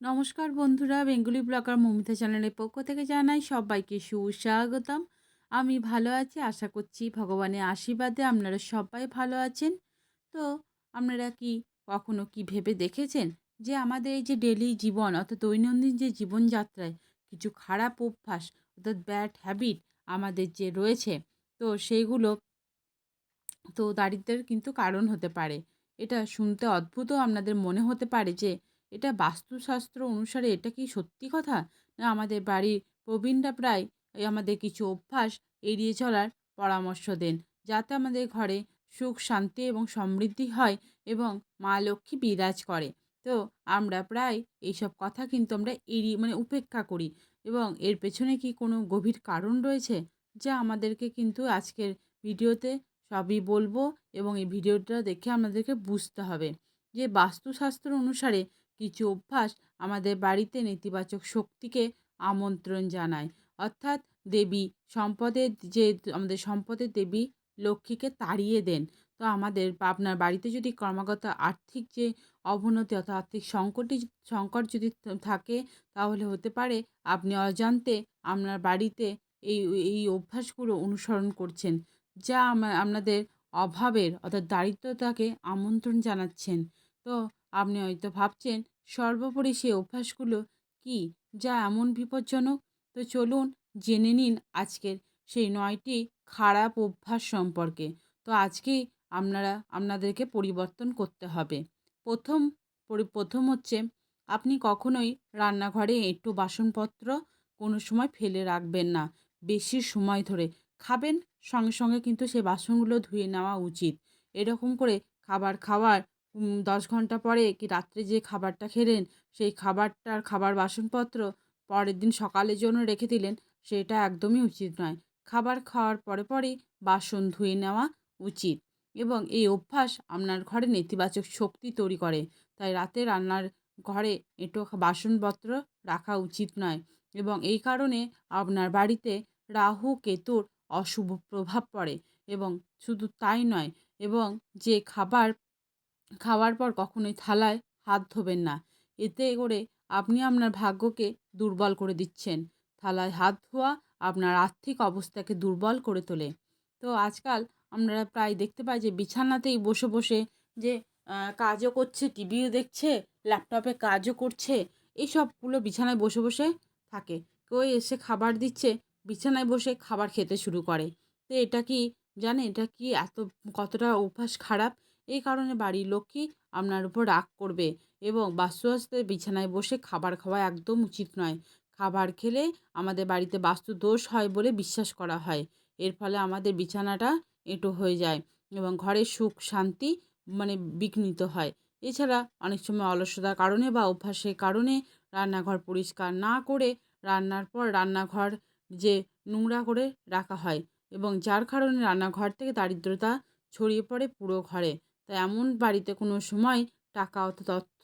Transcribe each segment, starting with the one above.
নমস্কার বন্ধুরা, Bengali blogger Momita চ্যানেলের পক্ষ থেকে জানাই সবাইকে সুস্বাগতম। আমি ভালো আছি, আশা করছি ভগবানের আশীর্বাদে আপনারা সবাই ভালো আছেন। তো আপনারা কি কখনো কি ভেবে দেখেছেন যে আমাদের এই যে ডেলি জীবন, অর্থাৎ দৈনন্দিন যে জীবনযাত্রায় কিছু খারাপ অভ্যাস, অর্থাৎ ব্যাড হ্যাবিট আমাদের যে রয়েছে, তো সেইগুলো তো দারিদ্রের কিন্তু কারণ হতে পারে। এটা শুনতে অদ্ভুতও আপনাদের মনে হতে পারে যে এটা বাস্তুশাস্ত্র অনুসারে এটা কি সত্যি কথা? না আমাদের বাড়ির প্রবীণরা প্রায় এই আমাদের কিছু অভ্যাস এড়িয়ে চলার পরামর্শ দেন, যাতে আমাদের ঘরে সুখ, শান্তি এবং সমৃদ্ধি হয় এবং মা লক্ষ্মী বিরাজ করে। তো আমরা প্রায় এইসব কথা কিন্তু আমরা এড়িয়ে মানে উপেক্ষা করি এবং এর পেছনে কি কোনো গভীর কারণ রয়েছে? যা আমাদেরকে কিন্তু আজকের ভিডিওতে সবই বলব এবং এই ভিডিওটা দেখে আমাদেরকে বুঝতে হবে যে বাস্তুশাস্ত্র অনুসারে কিছু অভ্যাস আমাদের বাড়িতে নেতিবাচক শক্তিকে আমন্ত্রণ জানায়। অর্থাৎ দেবী সম্পদের যে, আমাদের সম্পদের দেবী লক্ষ্মীকে তাড়িয়ে দেন। তো আমাদের আপনার বাড়িতে যদি ক্রমাগত আর্থিক যে অবনতি অর্থাৎ আর্থিক সংকটই সংকট যদি থাকে, তাহলে হতে পারে আপনি অজান্তে আপনার বাড়িতে এই এই অভ্যাসগুলো অনুসরণ করছেন, যা আপনাদের অভাবের অর্থাৎ দারিদ্রতাকে আমন্ত্রণ জানাচ্ছেন। তো আপনি হয়তো ভাবছেন সর্বোপরি সেই অভ্যাসগুলো কি যা এমন বিপজ্জনক? তো চলুন জেনে নিন আজকের সেই নয়টি খারাপ অভ্যাস সম্পর্কে। তো আজকেই আপনারা, আপনাদেরকে পরিবর্তন করতে হবে। প্রথম প্রথম হচ্ছে আপনি কখনোই রান্নাঘরে একটু বাসনপত্র কোনো সময় ফেলে রাখবেন না। বেশি সময় ধরে খাবেন, সঙ্গে সঙ্গে কিন্তু সে বাসনগুলো ধুয়ে নেওয়া উচিত। এরকম করে খাবার খাওয়ার দশ ঘণ্টা পরে কি রাত্রে যে খাবারটা খেলেন, সেই খাবারটার খাবার বাসনপত্র পরের দিন সকালের জন্য রেখে দিলেন, সেটা একদমই উচিত নয়। খাবার খাওয়ার পরে পরেই বাসন ধুয়ে নেওয়া উচিত এবং এই অভ্যাস আপনার ঘরে নেতিবাচক শক্তি তৈরি করে। তাই রাতে রান্নার ঘরে এঁটো বাসনপত্র রাখা উচিত নয় এবং এই কারণে আপনার বাড়িতে রাহু, কেতুর অশুভ প্রভাব পড়ে এবং শুধু তাই নয় এবং যে খাবার খাওয়ার পর কখনোই থালায় হাত ধোবেন না। এতে করে আপনি আপনার ভাগ্যকে দুর্বল করে দিচ্ছেন। থালায় হাত ধোয়া আপনার আর্থিক অবস্থাকে দুর্বল করে তোলে। তো আজকাল আমরা প্রায় দেখতে পাই যে বিছানাতেই বসে বসে যে কাজও করছে, টিভিও দেখছে, ল্যাপটপে কাজও করছে, এইসবগুলো বিছানায় বসে বসে থাকে। কেউ এসে খাবার দিচ্ছে, বিছানায় বসে খাবার খেতে শুরু করে। তো এটা কি জানে এটা কি এত, কতটা অভ্যাস খারাপ? এই কারণে বাড়ির লক্ষ্মী আপনার উপর রাগ করবে এবং বাস্তুশাস্ত্রে বিছানায় বসে খাবার খাওয়া একদম উচিত নয়। খাবার খেলে আমাদের বাড়িতে বাস্তু দোষ হয় বলে বিশ্বাস করা হয়। এর ফলে আমাদের বিছানাটা এঁটো হয়ে যায় এবং ঘরের সুখ, শান্তি মানে বিঘ্নিত হয়। এছাড়া অনেক সময় অলসতার কারণে বা অভ্যাসের কারণে রান্নাঘর পরিষ্কার না করে রান্নার পর রান্নাঘর যে নোংরা করে রাখা হয় এবং যার কারণে রান্নাঘর থেকে দারিদ্রতা ছড়িয়ে পড়ে পুরো ঘরে। তাই এমন বাড়িতে কোনো সময় টাকা অর্থাৎ অর্থ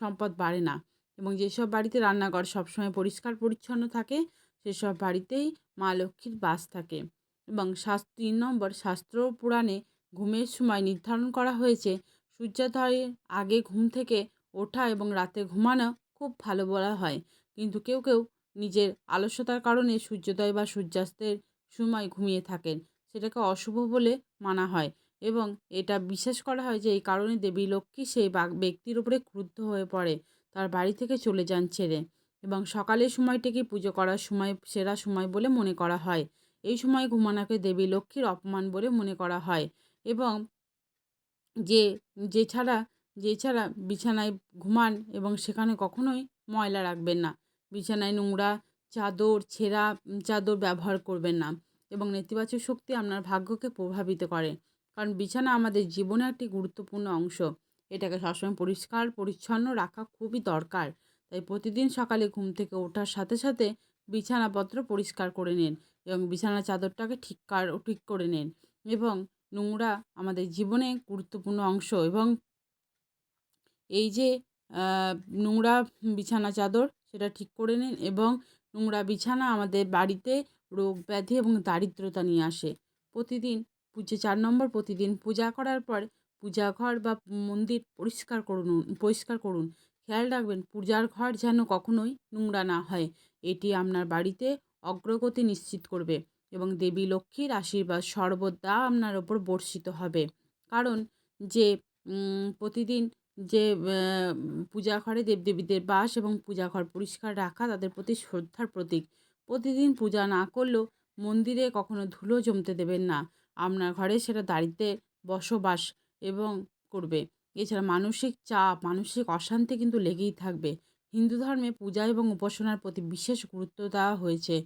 সম্পদ বাড়ে না। এবং যেসব বাড়িতে রান্নাঘর সবসময় পরিষ্কার পরিচ্ছন্ন থাকে, সেসব বাড়িতেই মা লক্ষ্মীর বাস থাকে। এবং শাস্ত্র তিন নম্বর শাস্ত্র পুরাণে ঘুমের সময় নির্ধারণ করা হয়েছে, সূর্যোদয়ের আগে ঘুম থেকে ওঠা এবং রাতে ঘুমানো খুব ভালো বলা হয়। কিন্তু কেউ কেউ নিজের আলস্যতার কারণে সূর্যোদয় বা সূর্যাস্তের সময় ঘুমিয়ে থাকেন। সেটাকে অশুভ বলে মানা হয়। এবং এটা বিশ্বাস করা হয় যে এই কারণে দেবী লক্ষ্মী সেই ব্যক্তির উপরে ক্রুদ্ধ হয়ে পড়ে, তার বাড়ি থেকে চলে যান ছেড়ে। এবং সকালের সময়টিকে পুজো করার সময়, সেরা সময় বলে মনে করা হয়। এই সময় ঘুমানাকে দেবী লক্ষ্মীর অপমান বলে মনে করা হয়। এবং যে যে ছাড়া যে ছাড়া বিছানায় ঘুমান এবং সেখানে কখনোই ময়লা রাখবেন না। বিছানায় নোংরা চাদর, ছেঁড়া চাদর ব্যবহার করবেন না। এবং নেতিবাচক শক্তি আপনার ভাগ্যকে প্রভাবিত করে। কারণ বিছানা আমাদের জীবনের একটি গুরুত্বপূর্ণ অংশ। এটাকে সবসময় পরিষ্কার, পরিচ্ছন্ন রাখা খুবই দরকার। তাই প্রতিদিন সকালে ঘুম থেকে ওঠার সাথে সাথে বিছানাপত্র পরিষ্কার করে নিন এবং বিছানার চাদরটাকে ঠিক ঠিক করে নিন এবং নোংরা আমাদের জীবনে গুরুত্বপূর্ণ অংশ এবং এই যে নোংরা বিছানা চাদর সেটা ঠিক করে নিন এবং নোংরা বিছানা আমাদের বাড়িতে রোগ ব্যাধি এবং দারিদ্রতা নিয়ে আসে। প্রতিদিন পুজো, চার নম্বর প্রতিদিন পূজা করার পর পূজা ঘর বা মন্দির পরিষ্কার করুন পরিষ্কার করুন। খেয়াল রাখবেন পূজার ঘর যেন কখনোই নোংরা না হয়। এটি আপনার বাড়িতে অগ্রগতি নিশ্চিত করবে এবং দেবী লক্ষ্মীর আশীর্বাদ সর্বদা আপনার ওপর বর্ষিত হবে। কারণ যে প্রতিদিন যে পূজা ঘরে দেবদেবীদের বাস এবং পূজা ঘর পরিষ্কার রাখা তাদের প্রতি শ্রদ্ধার প্রতীক। প্রতিদিন পূজা না করলেও মন্দিরে কখনো ধুলো জমতে দেবেন না। আপনার ঘরে সেটা দারিদ্রের বসবাস এবং করবে। এছাড়া মানসিক চাপ, মানসিক অশান্তি কিন্তু লেগেই থাকবে। হিন্দু ধর্মে পূজা এবং উপাসনার প্রতি বিশেষ গুরুত্ব দেওয়া হয়েছে।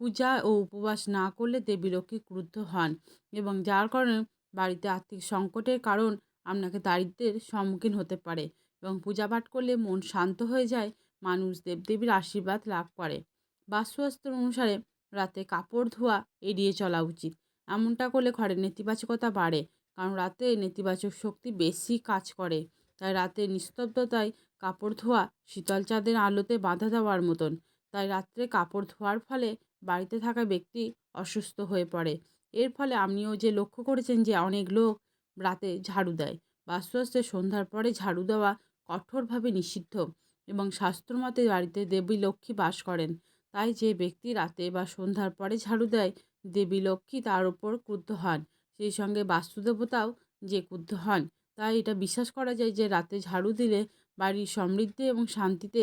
পূজা ও উপবাস না করলে দেবী লক্ষ্মী ক্রুদ্ধ হন এবং যার কারণে বাড়িতে আর্থিক সংকটের কারণ আপনাকে দারিদ্রের সম্মুখীন হতে পারে এবং পূজা পাঠ করলে মন শান্ত হয়ে যায়, মানুষ দেবদেবীর আশীর্বাদ লাভ করে। বাস্তুশাস্ত্র অনুসারে রাতে কাপড় ধোয়া এড়িয়ে চলা উচিত। এমনটা করলে ঘরের নেতিবাচকতা বাড়ে, কারণ রাতে নেতিবাচক শক্তি বেশি কাজ করে। তাই রাতে নিস্তব্ধতায় কাপড় ধোয়া, শীতল চাঁদের আলোতে বাধা দেওয়ার মতন। তাই রাত্রে কাপড় ধোয়ার ফলে বাড়িতে থাকা ব্যক্তি অসুস্থ হয়ে পড়ে। এর ফলে আপনিও যে লক্ষ্য করেছেন যে অনেক লোক রাতে ঝাড়ু দেয় বাস্তুশাস্ত্রে সন্ধ্যার পরে ঝাড়ু দেওয়া কঠোরভাবে নিষিদ্ধ এবং শাস্ত্রমতে বাড়িতে দেবী লক্ষ্মী বাস করেন। তাই যে ব্যক্তি রাতে বা সন্ধ্যার পরে ঝাড়ু দেয় দেবী লক্ষ্মী তার উপর ক্রুদ্ধ হন। সেই সঙ্গে বাস্তুদেবতাও যে ক্রুদ্ধ হন। তাই এটা বিশ্বাস করা যায় যে রাতে ঝাড়ু দিলে বাড়ির সমৃদ্ধি এবং শান্তিতে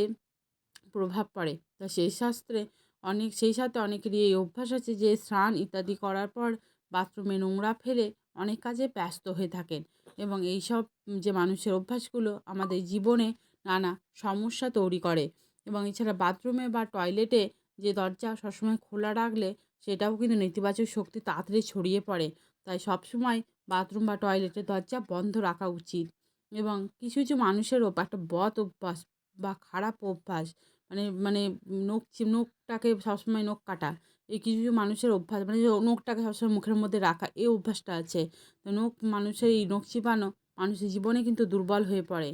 প্রভাব পড়ে। তা সেই শাস্ত্রে অনেক, সেই সাথে অনেকেরই এই অভ্যাস আছে যে স্নান ইত্যাদি করার পর বাথরুমে নোংরা ফেলে অনেক কাজে ব্যস্ত হয়ে থাকেন। এবং এই সব যে মানুষের অভ্যাসগুলো আমাদের জীবনে নানা সমস্যা তৈরি করে। এবং এছাড়া বাথরুমে বা টয়লেটে যে দরজা সবসময় খোলা রাখলে সেটাও কিন্তু নেতিবাচক শক্তি তাড়াতাড়ি ছড়িয়ে পড়ে। তাই সবসময় বাথরুম বা টয়লেটের দরজা বন্ধ রাখা উচিত এবং কিছু কিছু মানুষের ওপ- একটা বদ অভ্যাস বা খারাপ অভ্যাস মানে মানে নখ নখটাকে সবসময় নখ কাটা, এই কিছু কিছু মানুষের অভ্যাস মানে নখটাকে সবসময় মুখের মধ্যে রাখা, এই অভ্যাসটা আছে। তো নখ মানুষের, এই নখ চিপানো মানুষের জীবনে কিন্তু দুর্বল হয়ে পড়ে।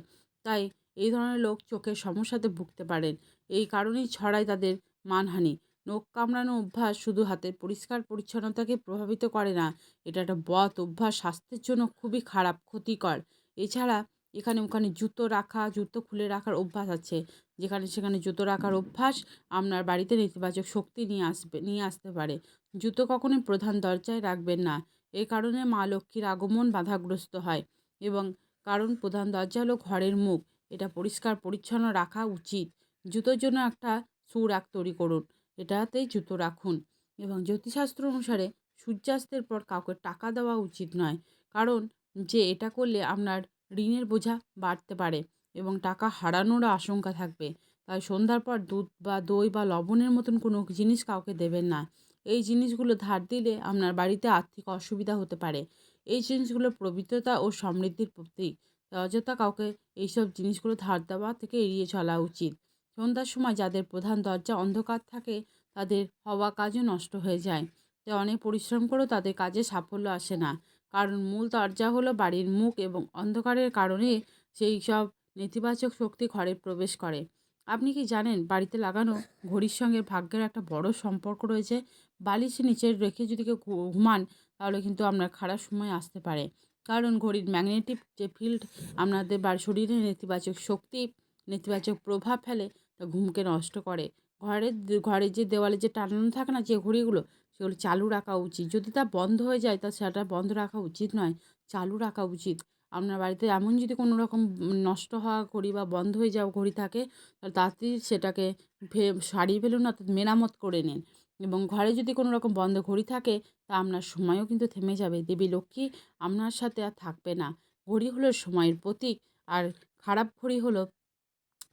তাই এই ধরনের লোক চোখের সমস্যাতে ভুগতে পারেন। এই কারণেই ছড়ায় তাদের মানহানি। নখ কামড়ানো অভ্যাস শুধু হাতের পরিষ্কার পরিচ্ছন্নতাকে প্রভাবিত করে না, এটা একটা বদ অভ্যাস, স্বাস্থ্যের জন্য খুবই খারাপ, ক্ষতিকর। এছাড়া এখানে ওখানে জুতো রাখা, জুতো খুলে রাখার অভ্যাস আছে। যেখানে সেখানে জুতো রাখার অভ্যাস আপনার বাড়িতে নেতিবাচক শক্তি নিয়ে আসবে, নিয়ে আসতে পারে। জুতো কখনোই প্রধান দরজায় রাখবেন না। এই কারণে মা লক্ষ্মীর আগমন বাধাগ্রস্ত হয় এবং কারণ প্রধান দরজা হলো ঘরের মুখ। এটা পরিষ্কার, পরিচ্ছন্ন রাখা উচিত। জুতোর জন্য একটা সুরাক তৈরি করুন। এটাতেই জুতো রাখুন। এবং জ্যোতিষশাস্ত্র অনুসারে সূর্যাস্তের পর কাউকে টাকা দেওয়া উচিত নয়। কারণ যে এটা করলে আপনার ঋণের বোঝা বাড়তে পারে এবং টাকা হারানোরও আশঙ্কা থাকবে। তাই সন্ধ্যার পর দুধ বা দই বা লবণের মতন কোনো জিনিস কাউকে দেবেন না। এই জিনিসগুলো ধার দিলে আপনার বাড়িতে আর্থিক অসুবিধা হতে পারে। এই জিনিসগুলো পবিত্রতা ও সমৃদ্ধির প্রতীক। অযথা কাউকে এইসব জিনিসগুলো ধার দেওয়া থেকে এড়িয়ে চলা উচিত। সন্ধ্যার সময় যাদের প্রধান দরজা অন্ধকার থাকে, তাদের হওয়া কাজও নষ্ট হয়ে যায়। তাই অনেক পরিশ্রম করেও তাদের কাজে সাফল্য আসে না। কারণ মূল দরজা হলো বাড়ির মুখ এবং অন্ধকারের কারণে সেই সব নেতিবাচক শক্তি ঘরে প্রবেশ করে। আপনি কি জানেন, বাড়িতে লাগানো ঘড়ির সঙ্গে ভাগ্যের একটা বড় সম্পর্ক রয়েছে? বালিশের নিচে রেখে যদি কেউ ঘুমান, তাহলে কিন্তু আপনার খারাপ সময় আসতে পারে। কারণ ঘড়ির ম্যাগনেটিক যে ফিল্ড, আপনাদের শরীরে নেতিবাচক শক্তি নেতিবাচক প্রভাব ফেলে তা ঘুমকে নষ্ট করে। ঘরের ঘরের যে দেওয়ালে যে টানানো থাকে না, যে ঘড়িগুলো, সেগুলো চালু রাখা উচিত। যদি তা বন্ধ হয়ে যায়, তা সেটা বন্ধ রাখা উচিত নয়, চালু রাখা উচিত। আপনার বাড়িতে এমন যদি কোনো রকম নষ্ট হওয়া ঘড়ি বা বন্ধ হয়ে যাওয়া ঘড়ি থাকে, তাহলে তাড়াতাড়ি সেটাকে ফে, সারিয়ে ফেলুন, অর্থাৎ মেরামত করে নিন। এবং ঘরে যদি কোনো রকম বন্ধ ঘড়ি থাকে, তা আপনার সময়ও কিন্তু থেমে যাবে। দেবী লক্ষ্মী আপনার সাথে আর থাকবে না। ঘড়ি হলো সময়ের প্রতীক, আর খারাপ ঘড়ি হলো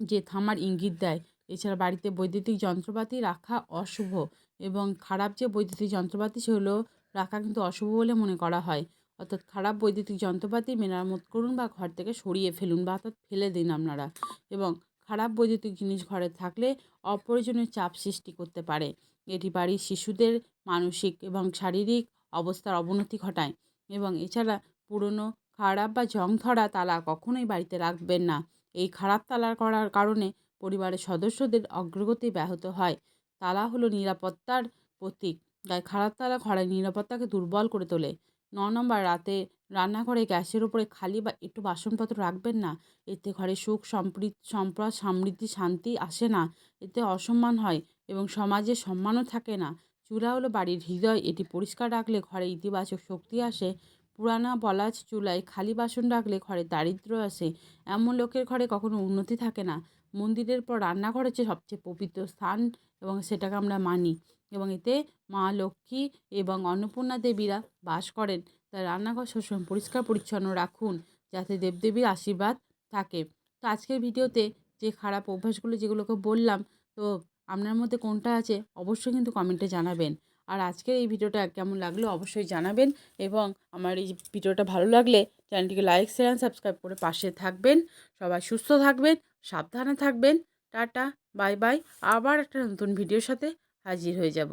যে থামার ইঙ্গিত দেয়। এছাড়া বাড়িতে বৈদ্যুতিক যন্ত্রপাতি রাখা অশুভ এবং খারাপ যে বৈদ্যুতিক যন্ত্রপাতি সেগুলো রাখা কিন্তু অশুভ বলে মনে করা হয়। অর্থাৎ খারাপ বৈদ্যুতিক যন্ত্রপাতি মেরামত করুন বা ঘর থেকে সরিয়ে ফেলুন বা অর্থাৎ ফেলে দিন আপনারা এবং খারাপ বৈদ্যুতিক জিনিস ঘরে থাকলে অপ্রয়োজনীয় চাপ সৃষ্টি করতে পারে। এটি বাড়ির শিশুদের মানসিক এবং শারীরিক অবস্থার অবনতি ঘটায় এবং এছাড়া পুরনো খারাপ বা জং ধরা তালা কখনোই বাড়িতে রাখবেন না। এই খারাপ তালা করার কারণে পরিবারের সদস্যদের অগ্রগতি ব্যাহত হয়। তালা হলো নিরাপত্তার প্রতীক, তাই খারাপ তালা ঘরের নিরাপত্তাকে দুর্বল করে তোলে। ন নম্বর, রাতে রান্নাঘরে গ্যাসের উপরে খালি বা একটু বাসনপত্র রাখবেন না। এতে ঘরে সুখ, সম্প্রীত সম্পদ সমৃদ্ধি, শান্তি আসে না। এতে অসম্মান হয় এবং সমাজে সম্মানও থাকে না। চুলা হলো বাড়ির হৃদয়, এটি পরিষ্কার রাখলে ঘরে ইতিবাচক শক্তি আসে পুরানা পলাশ চুলায় খালি বাসন রাখলে ঘরে দারিদ্র্য আসে। এমন লোকের ঘরে কখনো উন্নতি থাকে না। মন্দিরের পর রান্নাঘর হচ্ছে সবচেয়ে পবিত্র স্থান এবং সেটাকে আমরা মানি এবং এতে মা লক্ষ্মী এবং অন্নপূর্ণা দেবীরা বাস করেন। তাই রান্নাঘর সবসময় পরিষ্কার পরিচ্ছন্ন রাখুন যাতে দেবদেবীর আশীর্বাদ থাকে। তো আজকের ভিডিওতে যে খারাপ অভ্যাসগুলো যেগুলোকে বললাম, তো আপনার মধ্যে কোনটা আছে অবশ্যই কিন্তু কমেন্টে জানাবেন। আর আজকের এই ভিডিওটা কেমন লাগল অবশ্যই জানাবেন এবং আমার এই ভিডিওটা ভালো লাগলে চ্যানেলটিকে লাইক শেয়ার সাবস্ক্রাইব করে পাশে থাকবেন। সবাই সুস্থ থাকবেন, সাবধানে থাকবেন। Tata, bye bye. আবার একটা নতুন ভিডিওর সাথে হাজির হয়ে যাব।